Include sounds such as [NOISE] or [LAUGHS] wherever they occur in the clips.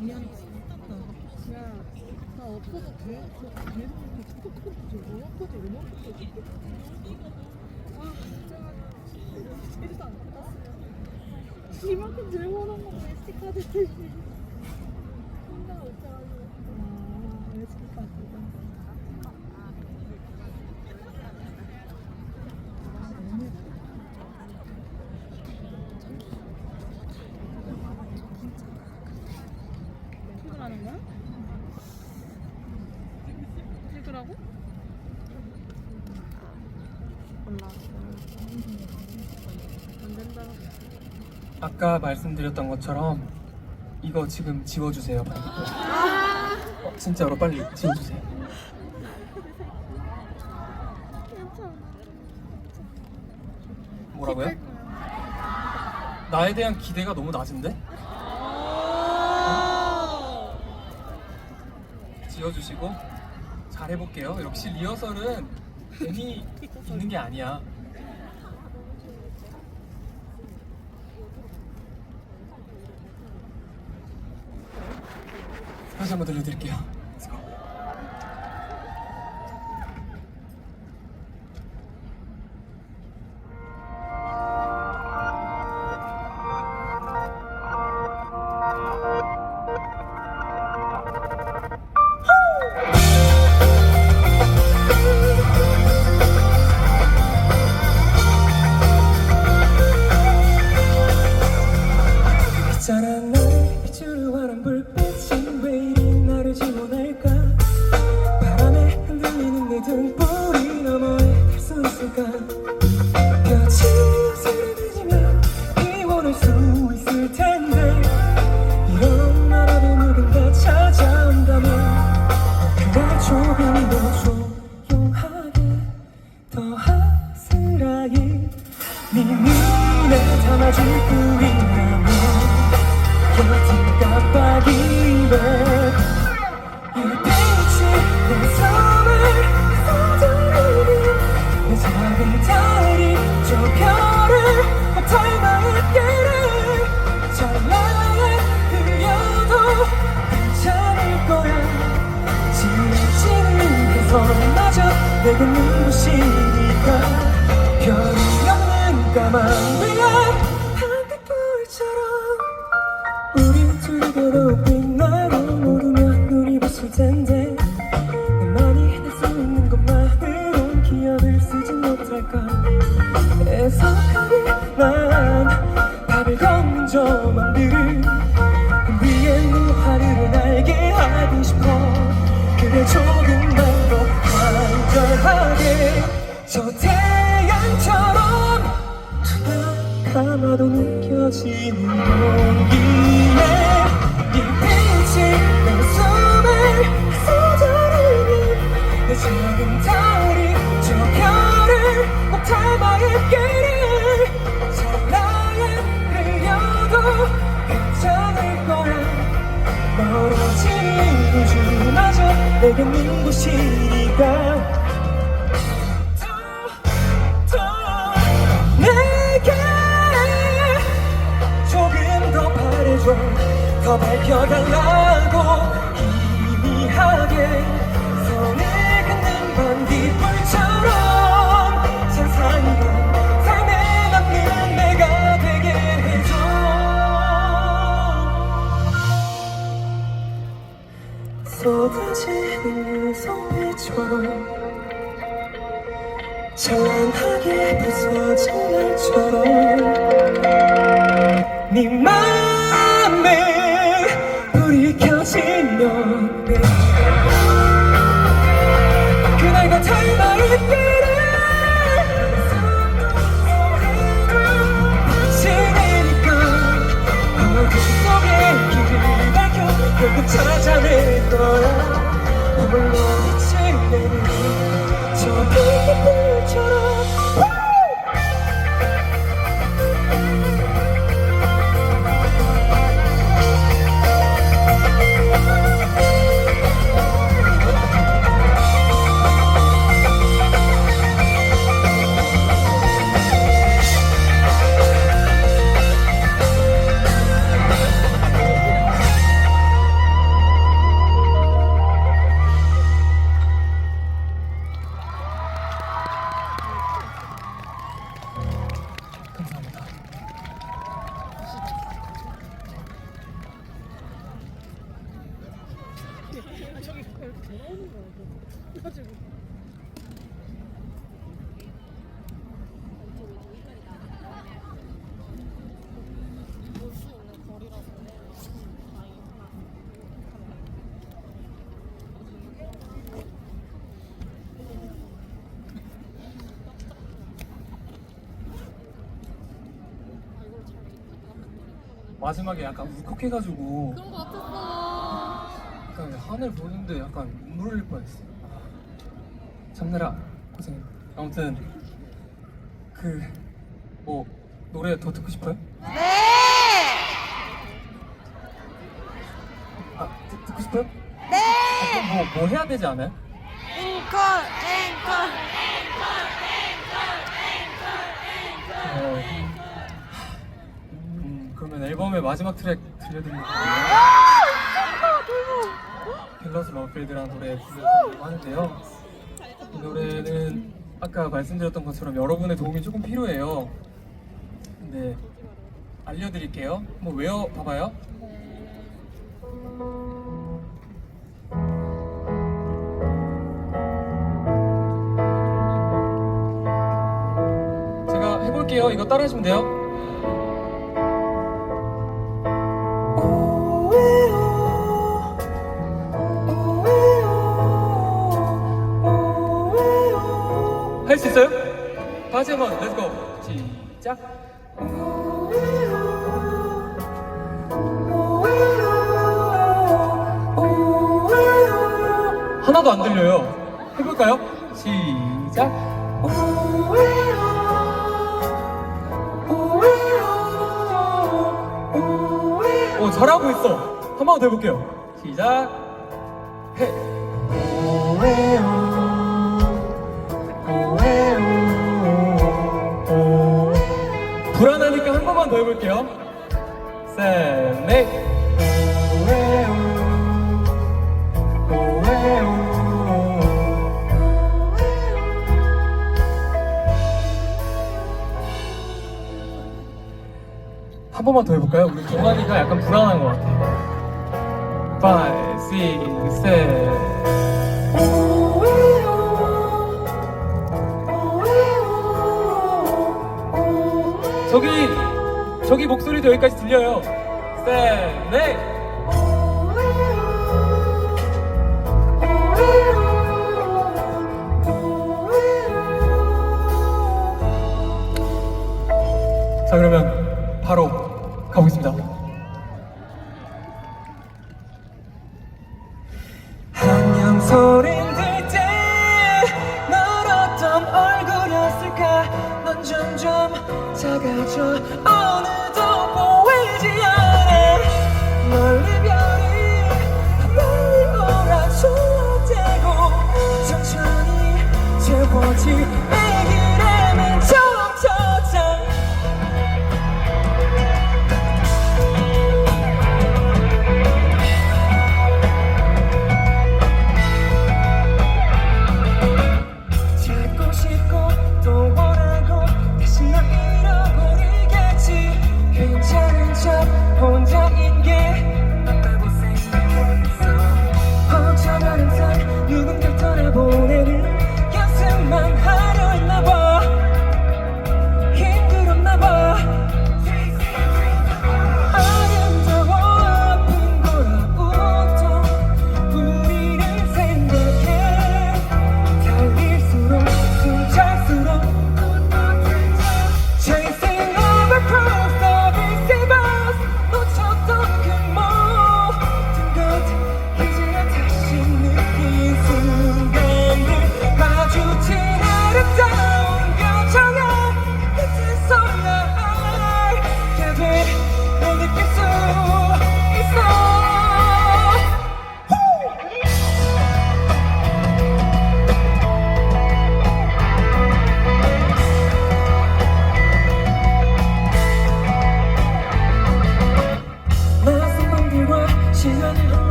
미안해. 이만큼 제일 원한 건왜 스티커 올라가고? 아까 말씀드렸던 것처럼 이거 지금 지워주세요. 빨리. 어, 진짜로 빨리 지워주세요. 뭐라고요? 나에 대한 기대가 너무 낮은데? 지워주시고 해볼게요. 역시 리허설은 괜히 있는 게 아니야. 다시 한번 들려드릴게요. 내게 눈부시니까? 별이 없는 까만 위험 당신이가 쏟아지는 손빛처럼 찬란하게 부서진 날처럼 네맘 가지고. 마지막에 약간 울컥해가지고 그런 거 같았어. 약간 하늘 보는데 약간 눈물 흘릴 뻔했어. 참느라 고생. 아무튼 그 뭐 노래 더 듣고 싶어요? 네! 아 듣, 듣고 싶어요? 네! 아, 그럼 뭐, 뭐 해야 되지 않아요? 앵콜, 앵콜. 어, 음, 그러면 앨범의 마지막 트랙 들려드리려고 갤러스 머필드라는 노래 부르려고 하는데요 이 노래는 아까 말씀드렸던 것처럼 여러분의 도움이 조금 필요해요. 근데 알려드릴게요. 한번 외워봐봐요. 제가 해볼게요. 이거 따라하시면 돼요 수 있어요? 다시 한번 렛츠고 시작. 하나도 안 들려요. 해볼까요? 시작. 오 잘하고 있어. 한 번 더 해볼게요. 시작 한 번만 더 해볼게요. 셋넷. 한 번만 더 해볼까요? 우리 동환이가 약간 불안한 것 같아 5, 6, 7 저기 저기 목소리도 여기까지 들려요. 셋, 넷.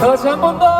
같이 한 번 더.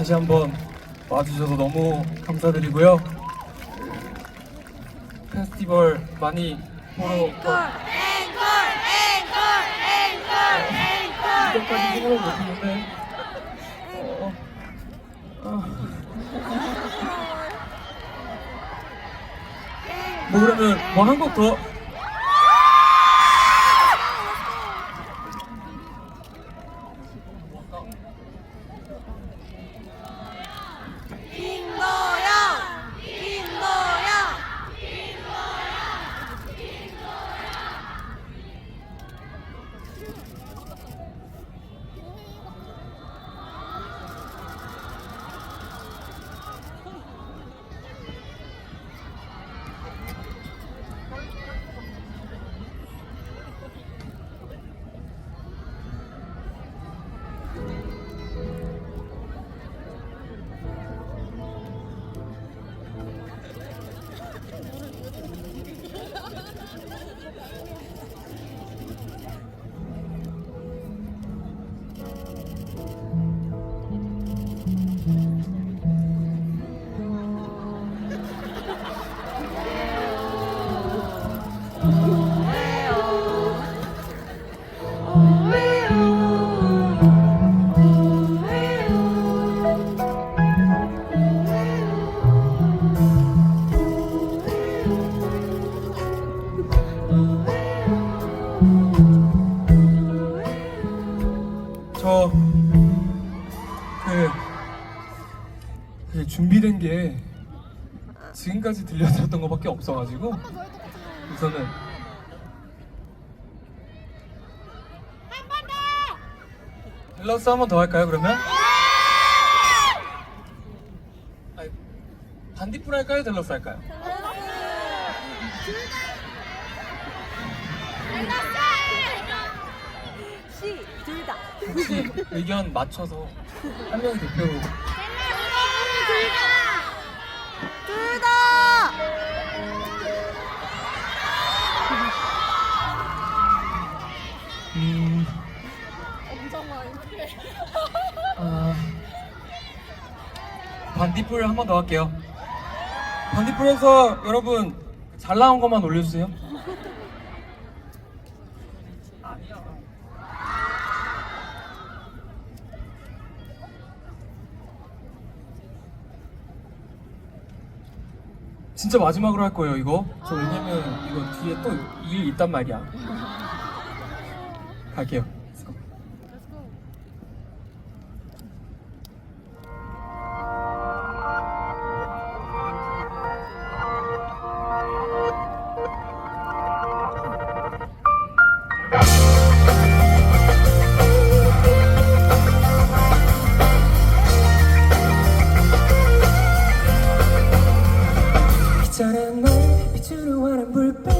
다시 한번 와주셔서 너무 감사드리고요. 페스티벌 많이 보러 앵콜 앵콜 앵콜 앵콜 앵콜 생각을 못했는데 어, 어. 뭐 그러면 뭐 한 곡 더 지금까지 들려드렸던 것밖에 없어가지고 우선은 밸런스 한 번 더 할까요 그러면? 아니, 반딧불 할까요 델러스 할까요? 둘다 혹시 의견 맞춰서 한 명이 대표로 반딧불 한 번 더 할게요. 반딧불에서 여러분 잘 나온 것만 올려주세요. 진짜 마지막으로 할 거예요 이거. 저 왜냐면 이거 뒤에 또 일 있단 말이야. 갈게요. rubber band.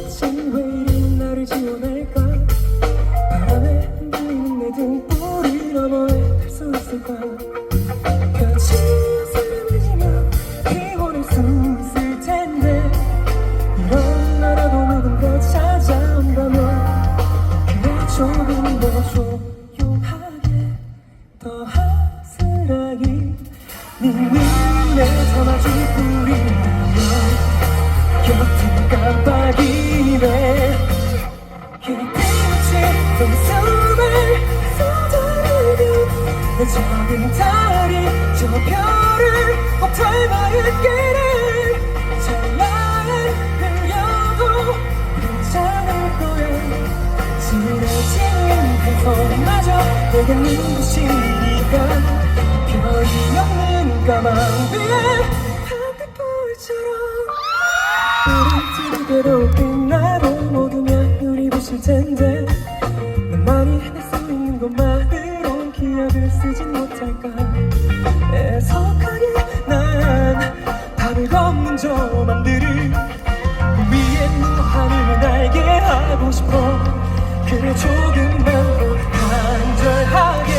는 달을 저 별을 꽃탈바의 길을 전망은 흘려도 괜찮을 거야. 지루해지는 그손마저 내가 눈부신 네가 별이 없는 가망 위에 하늘보이처럼 우리 두개로 빛나고 모두 면 눈이 부실 텐데. 조금만 더 간절하게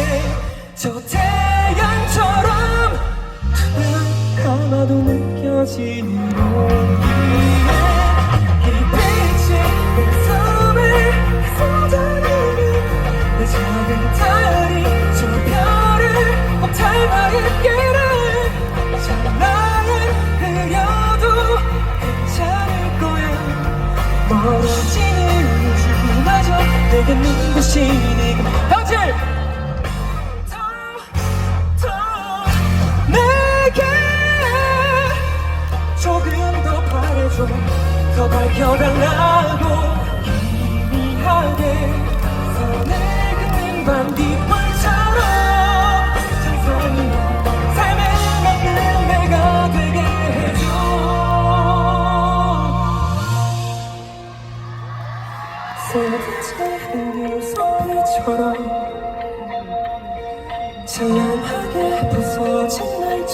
저 태양처럼 눈 감아도 느껴지는 다같이 더 내게 조금 더 바래줘. 더 밝혀달라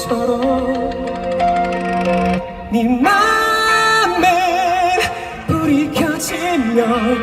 날처럼 네 맘에 불이 켜지면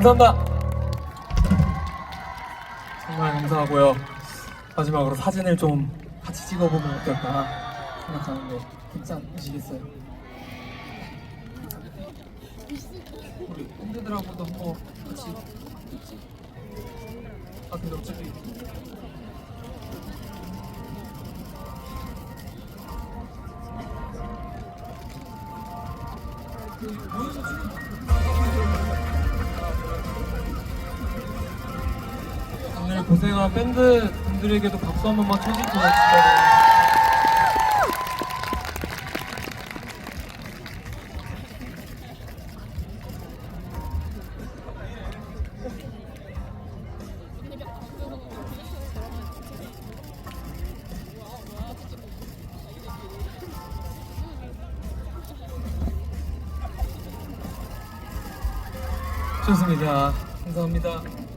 감사합니다. 정말 감사하고요. 마지막으로 사진을 좀 같이 찍어보면 어떨까 생각하는데 괜찮으시겠어요? 우리 팬들하고도 한번 같이 아 근데 어차피 고생한 밴드 분들에게도 박수 한 번만 쳐주시면 좋겠어요. 좋습니다. 감사합니다.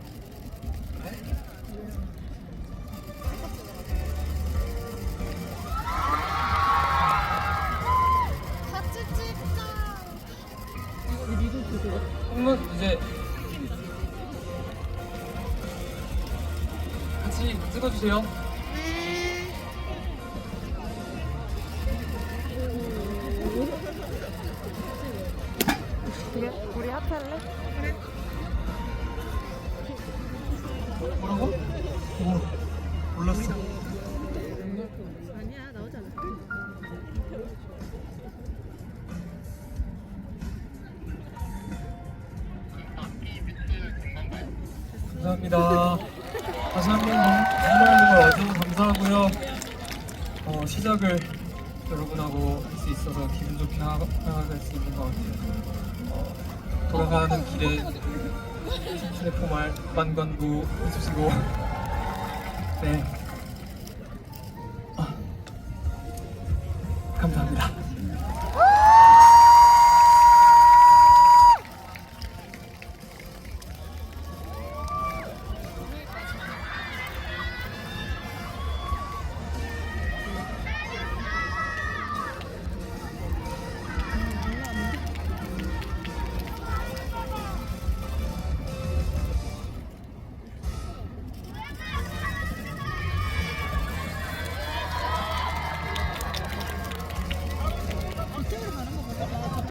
합할래? 뭐라고? 오, 몰랐어. 길에 청춘의 포말 만관부 해주시고. [LAUGHS] 네